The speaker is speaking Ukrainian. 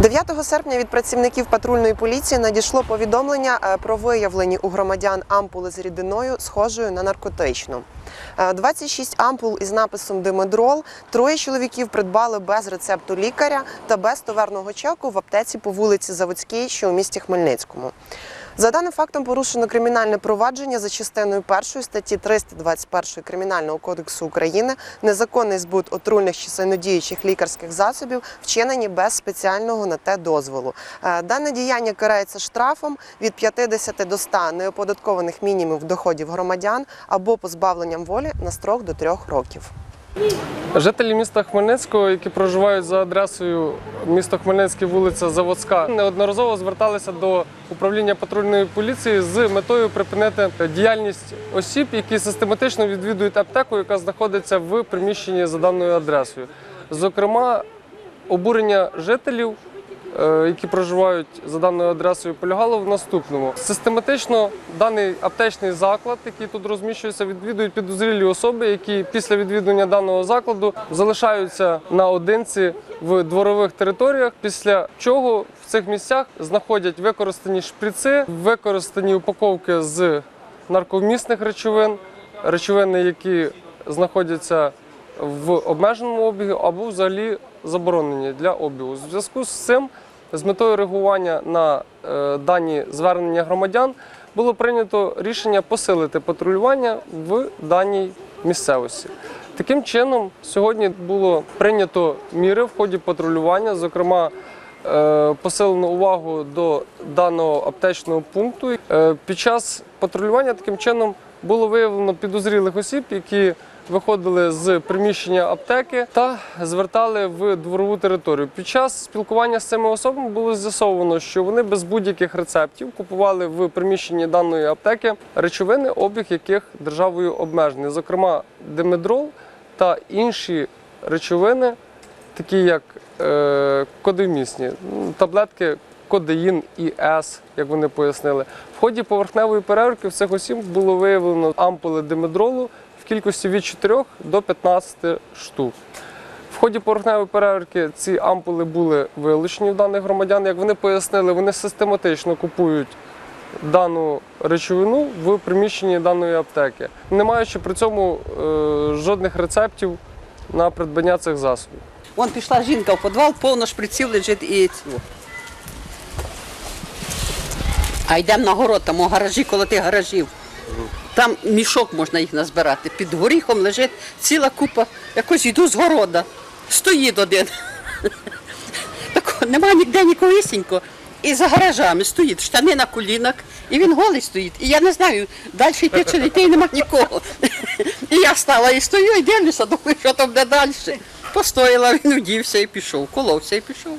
9 серпня від працівників патрульної поліції надійшло повідомлення е, про виявлені у громадян ампули з рідиною, схожою на наркотичну. Е, 26 ампул із написом Димедрол троє чоловіків придбали без рецепту лікаря та без товарного чеку в аптеці по вулиці Заводській, що у місті Хмельницькому. За даним фактом порушено кримінальне провадження за частиною першої статті 321 Кримінального кодексу України незаконний збут отрульних чи сильнодіючих лікарських засобів, вчинені без спеціального на те дозволу. Е, Дане діяння карається штрафом від 50 до 100 неоподаткованих мінімумів доходів громадян або позбавленням волі на строк до 3 років. Жителі міста Хмельницького, які проживають за адресою міста Хмельницький, вулиця Заводська, неодноразово зверталися до управління патрульної поліції з метою припинити діяльність осіб, які систематично відвідують аптеку, яка знаходиться в приміщенні за даною адресою. Зокрема, обурення жителів. Е, Які проживають за даною адресою, полягало в наступному: систематично даний аптечний заклад, який тут розміщується, відвідують підозрілі особи, які після відвідування даного закладу залишаються наодинці в дворових територіях. Після чого в цих місцях знаходять використані шприци, використані упаковки з нарковмісних речовин, речовини, які знаходяться в обмеженому обігу або взагалі заборонені для обігу. У зв'язку з цим, з метою реагування на е, дані звернення громадян, було прийнято рішення посилити патрулювання в даній місцевості. Таким чином, сьогодні було прийнято міри в ході патрулювання, зокрема. е, Посилено увагу до даного аптечного пункту. Е, Під час патрулювання таким чином було виявлено підозрілих осіб, які виходили з приміщення аптеки та звертали в дворову територію. Під час спілкування з цими особами було з'ясовано, що вони без будь-яких рецептів купували в приміщенні даної аптеки речовини, обіг яких державою обмежений, зокрема димедрол та інші речовини, такі як е, кодимісні, ну, таблетки кодеїн і С, як вони пояснили. В ході поверхневої перевірки в цих осіб було виявлено ампули димедролу кількості від 4 до 15 штук. В ході поверхневої перевірки ці ампули були вилучені в даних громадян. Як вони пояснили, вони систематично купують дану речовину в приміщенні даної аптеки, не маючи при цьому е, жодних рецептів на придбання цих засобів. Вон пішла жінка в підвал, повно шприців лежить і цього. А йдемо на город, там у гаражі коло тих гаражів. Там мішок можна їх назбирати. Під горіхом лежить ціла купа. Якось йду з города. Стоїть один. Так, нема ніде нікогісінько. І за гаражами стоїть, штани на колінах, і він голий стоїть. І я не знаю, далі йти чи не йти, і нема нікого. І я стала і стою, і дивлюся, думаю, що там де далі. Постояла, він удівся і пішов, коловся і пішов.